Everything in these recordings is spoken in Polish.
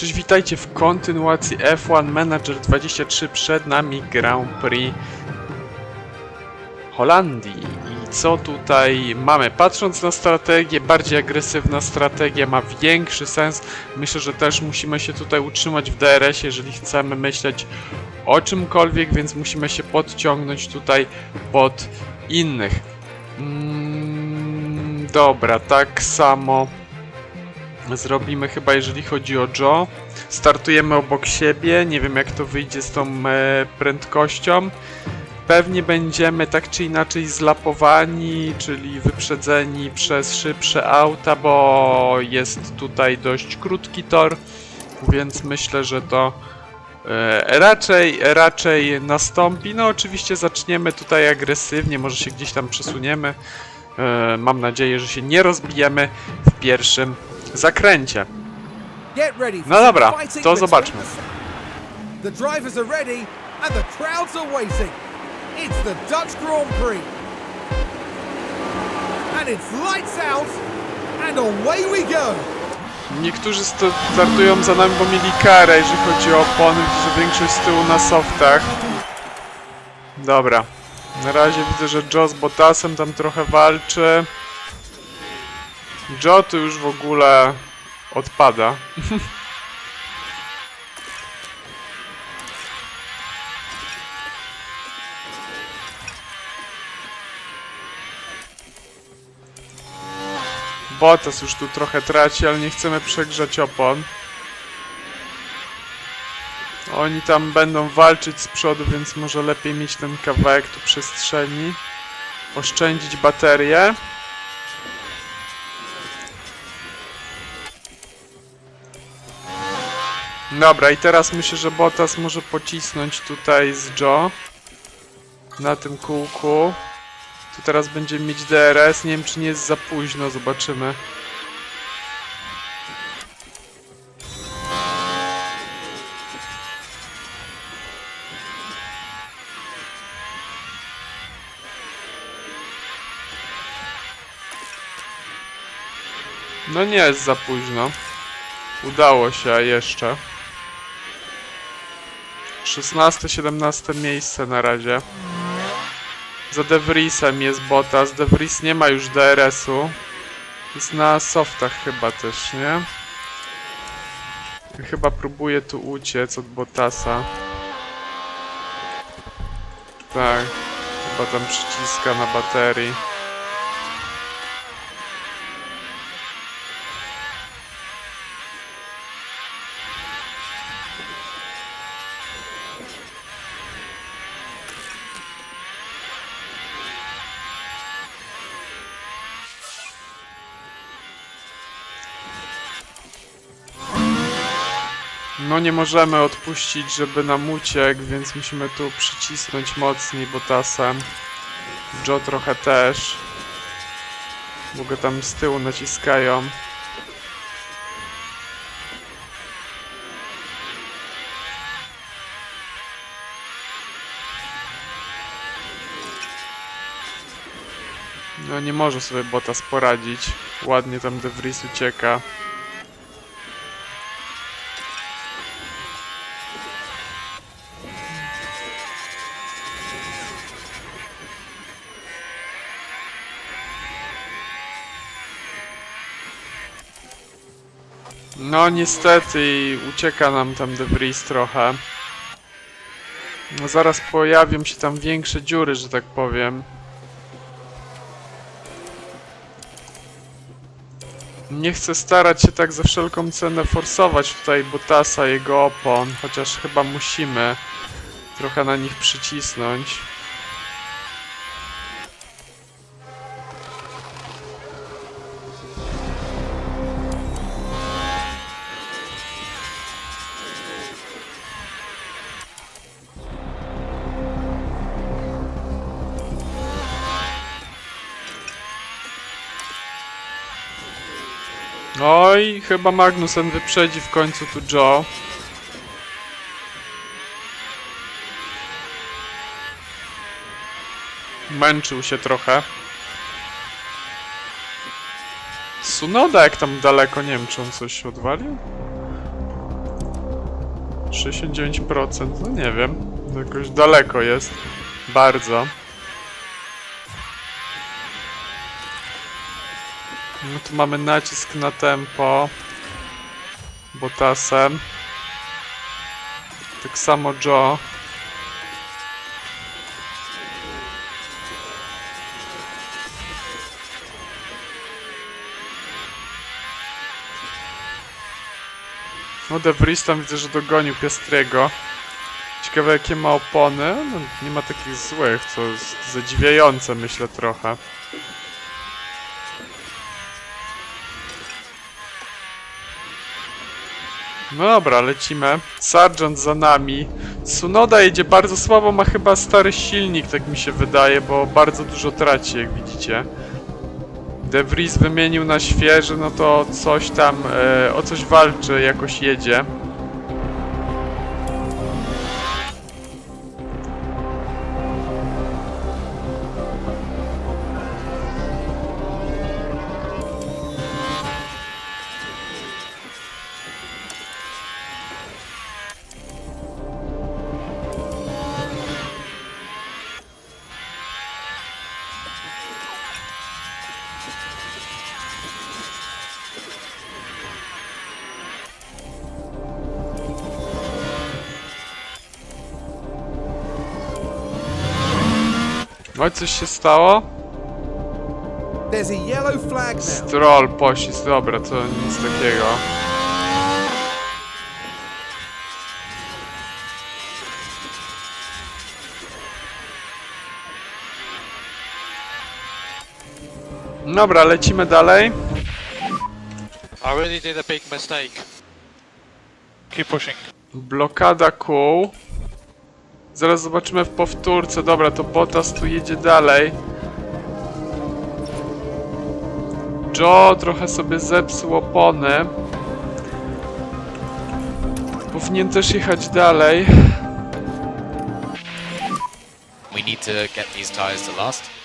Cześć, witajcie w kontynuacji F1 Manager 23 przed nami Grand Prix Holandii. I co tutaj mamy? Patrząc na strategię, bardziej agresywna strategia ma większy sens. Myślę, że też musimy się tutaj utrzymać w DRS, jeżeli chcemy myśleć o czymkolwiek, więc musimy się podciągnąć tutaj pod innych. Mm, dobra, tak samo zrobimy chyba jeżeli chodzi o Joe. Startujemy obok siebie, nie wiem jak to wyjdzie z tą e, prędkością. Pewnie będziemy tak czy inaczej zlapowani, czyli wyprzedzeni przez szybsze auta, bo jest tutaj dość krótki tor, więc myślę, że to e, raczej, raczej nastąpi. No oczywiście zaczniemy tutaj agresywnie, może się gdzieś tam przesuniemy. E, Mam nadzieję, że się nie rozbijemy w pierwszym zakręcie. No dobra, to zobaczmy. The drivers are ready and the crowds are waiting. It's the Dutch Grand Prix. And it's lights out and away we go. Niektórzy startują za nami, bo mieli karę, jeżeli chodzi o opony, że większość z tyłu na softach. Dobra. Na razie widzę, że Joe z Bottasem tam trochę walczy. Joe tu już w ogóle odpada. Bottas już tu trochę traci, ale nie chcemy przegrzać opon. Oni tam będą walczyć z przodu, więc może lepiej mieć ten kawałek tu przestrzeni. Oszczędzić baterię. Dobra, i teraz myślę, że Bottas może pocisnąć tutaj z Joe. Na tym kółku. Tu teraz będziemy mieć DRS. Nie wiem, czy nie jest za późno. Zobaczymy. No nie jest za późno. Udało się jeszcze. 16-17 miejsce na razie. Za De Vriesem jest Bottas. De Vries nie ma już DRS-u. Jest na softach chyba też, nie? Chyba próbuje tu uciec od Bottasa. Tak. Chyba tam przyciska na baterii. No nie możemy odpuścić, żeby nam uciekł, więc musimy tu przycisnąć mocniej Bottasem. Joe trochę też. Bo go tam z tyłu naciskają. No nie może sobie Bottas poradzić. Ładnie tam De Vries ucieka. No niestety ucieka nam tam De Vries trochę. No, zaraz pojawią się tam większe dziury, że tak powiem. Nie chcę starać się tak za wszelką cenę forsować tutaj Bottasa, jego opon, chociaż chyba musimy trochę na nich przycisnąć. Oj, chyba Magnussen wyprzedzi w końcu tu Joe. Męczył się trochę. Sunoda jak tam daleko, nie wiem czy on coś odwalił? 69%, no nie wiem. Jakoś daleko jest. Bardzo. No tu mamy nacisk na tempo. Botasem. Tak samo Joe. No De Vries tam widzę, że dogonił Piastriego. Ciekawe jakie ma opony. No, nie ma takich złych, co jest zadziwiające myślę trochę. No dobra, lecimy. Sargent za nami. Sunoda jedzie bardzo słabo, ma chyba stary silnik, tak mi się wydaje, bo bardzo dużo traci, jak widzicie. De Vries wymienił na świeży, no to coś tam, e, o coś walczy, jakoś jedzie. Oj, coś się stało? Stroll, poślizg, dobra, to nic takiego. Dobra, lecimy dalej. I already did a big mistake. Keep pushing. Blokada kół. Zaraz zobaczymy w powtórce. Dobra, to Bottas tu jedzie dalej. Joe trochę sobie zepsuł opony. Powinien też jechać dalej. We need to get these tires to last.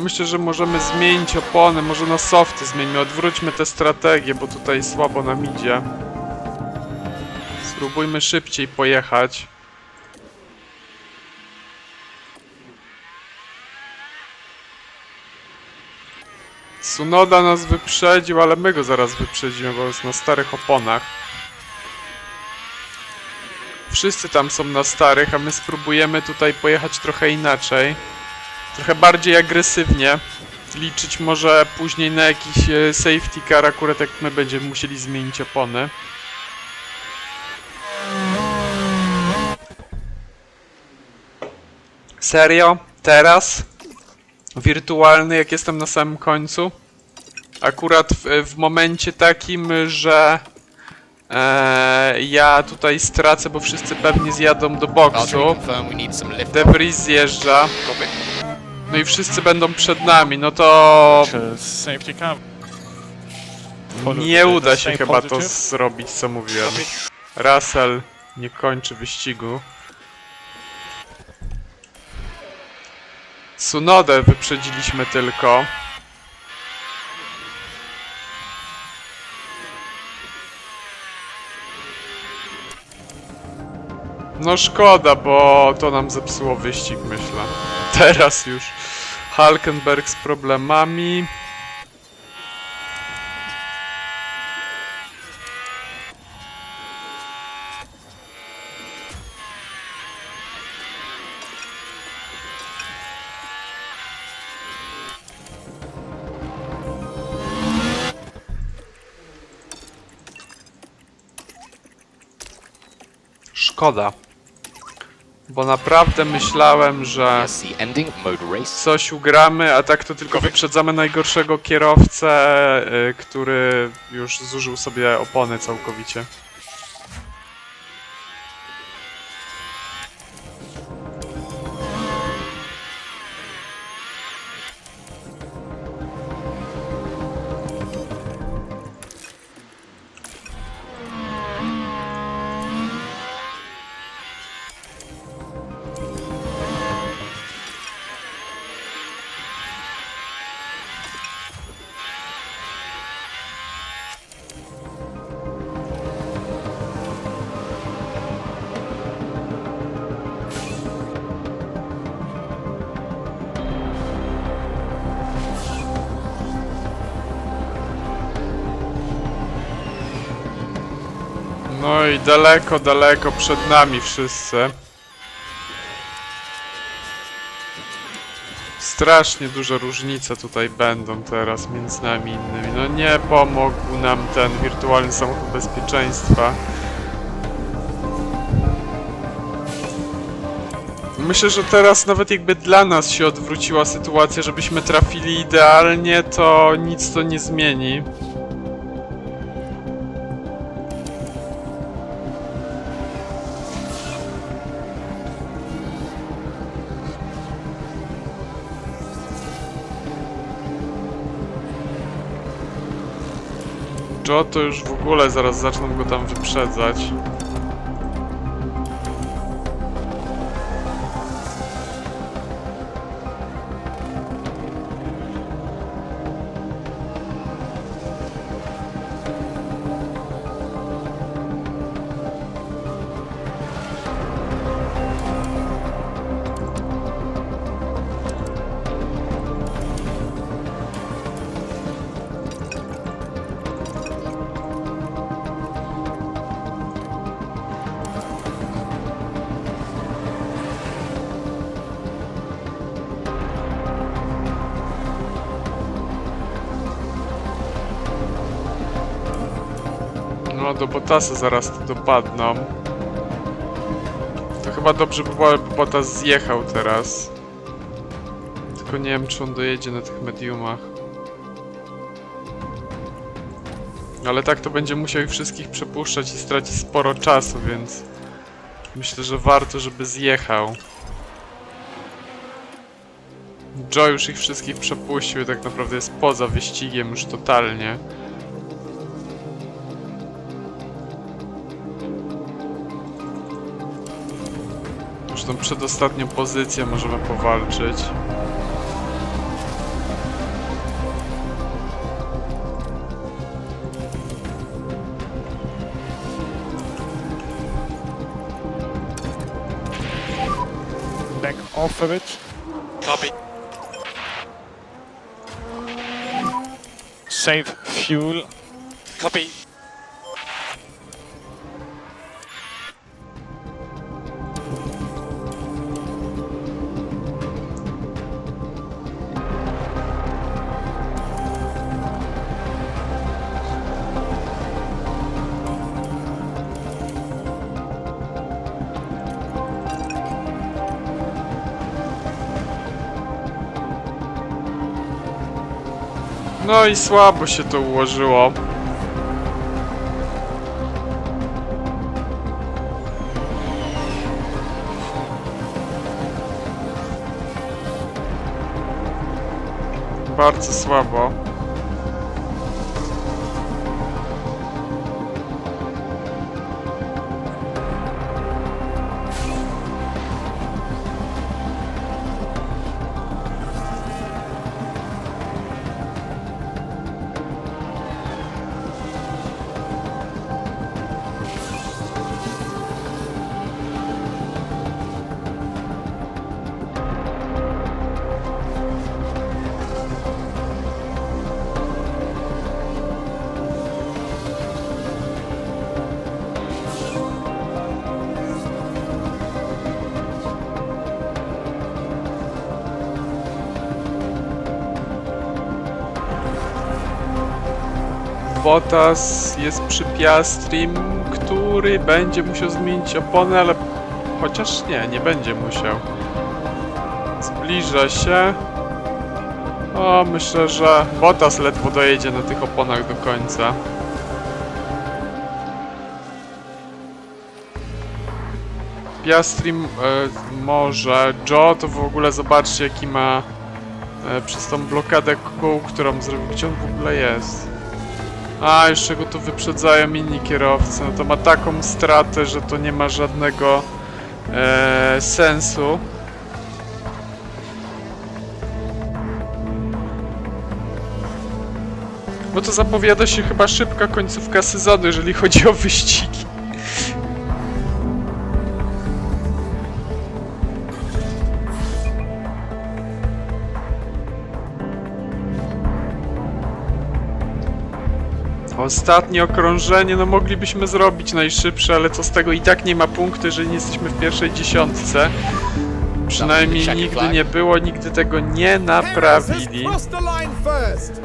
Myślę, że możemy zmienić opony, może na softy zmieńmy, odwróćmy tę strategię, bo tutaj słabo nam idzie. Spróbujmy szybciej pojechać. Sunoda nas wyprzedził, ale my go zaraz wyprzedzimy, bo jest na starych oponach. Wszyscy tam są na starych, a my spróbujemy tutaj pojechać trochę inaczej trochę bardziej agresywnie. Liczyć może później na jakiś e, safety car, akurat jak my będziemy musieli zmienić opony. Serio? Teraz? Wirtualny, jak jestem na samym końcu? Akurat w, w momencie takim, że e, ja tutaj stracę, bo wszyscy pewnie zjadą do boksu. Debris zjeżdża. No i wszyscy będą przed nami, no to safety car. Follow nie uda się chyba to zrobić, co mówiłem. Russell nie kończy wyścigu. Sunodę wyprzedziliśmy tylko. No szkoda, bo to nam zepsuło wyścig, myślę. Teraz już Hulkenberg z problemami. Szkoda. Bo naprawdę myślałem, że coś ugramy, a tak to tylko wyprzedzamy najgorszego kierowcę, y, który już zużył sobie opony całkowicie. I daleko, daleko przed nami wszyscy. Strasznie duże różnice tutaj będą teraz między nami innymi. No nie pomógł nam ten wirtualny samochód bezpieczeństwa. Myślę, że teraz nawet jakby dla nas się odwróciła sytuacja, żebyśmy trafili idealnie, to nic to nie zmieni. Joe to już w ogóle zaraz zaczną go tam wyprzedzać. No, do Botasa zaraz to dopadną. To chyba dobrze by było, jakby Botas zjechał teraz. Tylko nie wiem, czy on dojedzie na tych mediumach. Ale tak to będzie musiał ich wszystkich przepuszczać i straci sporo czasu, więc... Myślę, że warto, żeby zjechał. Joe już ich wszystkich przepuścił tak naprawdę jest poza wyścigiem już totalnie. Już tą przedostatnią pozycję możemy powalczyć. Back off of it. Copy. Save fuel. Copy. No i słabo się to ułożyło. Bardzo słabo. Bottas jest przy Piastrim, który będzie musiał zmienić opony, ale chociaż nie, nie będzie musiał. Zbliża się. O, myślę, że Bottas ledwo dojedzie na tych oponach do końca. Piastrim e, może. Joe to w ogóle zobaczcie jaki ma e, przez tą blokadę kół, którą zrobił. Gdzie on w ogóle jest? A, jeszcze go tu wyprzedzają inni kierowcy. No to ma taką stratę, że to nie ma żadnego e, sensu. Bo to zapowiada się chyba szybka końcówka sezonu, jeżeli chodzi o wyścigi. Ostatnie okrążenie, no moglibyśmy zrobić najszybsze, ale co z tego i tak nie ma punktu, jeżeli nie jesteśmy w pierwszej dziesiątce. Przynajmniej nigdy nie było, nigdy tego nie naprawili. crossed the line first.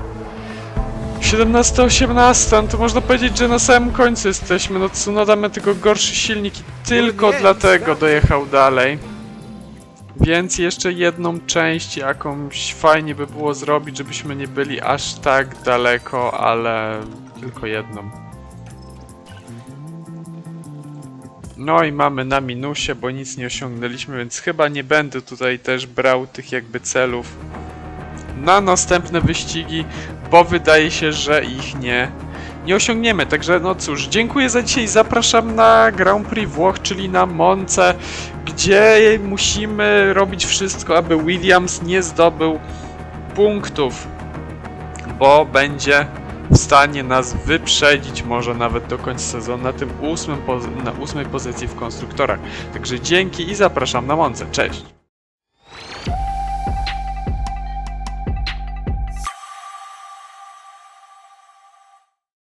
17-18, no to można powiedzieć, że na samym końcu jesteśmy. No Tsunoda ma tylko gorszy silnik i tylko dlatego dojechał dalej. Więc jeszcze jedną część jakąś fajnie by było zrobić, żebyśmy nie byli aż tak daleko, ale tylko jedną. No i mamy na minusie, bo nic nie osiągnęliśmy, więc chyba nie będę tutaj też brał tych jakby celów na następne wyścigi, bo wydaje się, że ich nie, nie osiągniemy. Także no cóż, dziękuję za dzisiaj. Zapraszam na Grand Prix Włoch, czyli na Monce, gdzie musimy robić wszystko, aby Williams nie zdobył punktów, bo będzie w stanie nas wyprzedzić może nawet do końca sezonu na tym ósmym na ósmej pozycji w konstruktorach. Także dzięki i zapraszam na Monce. Cześć!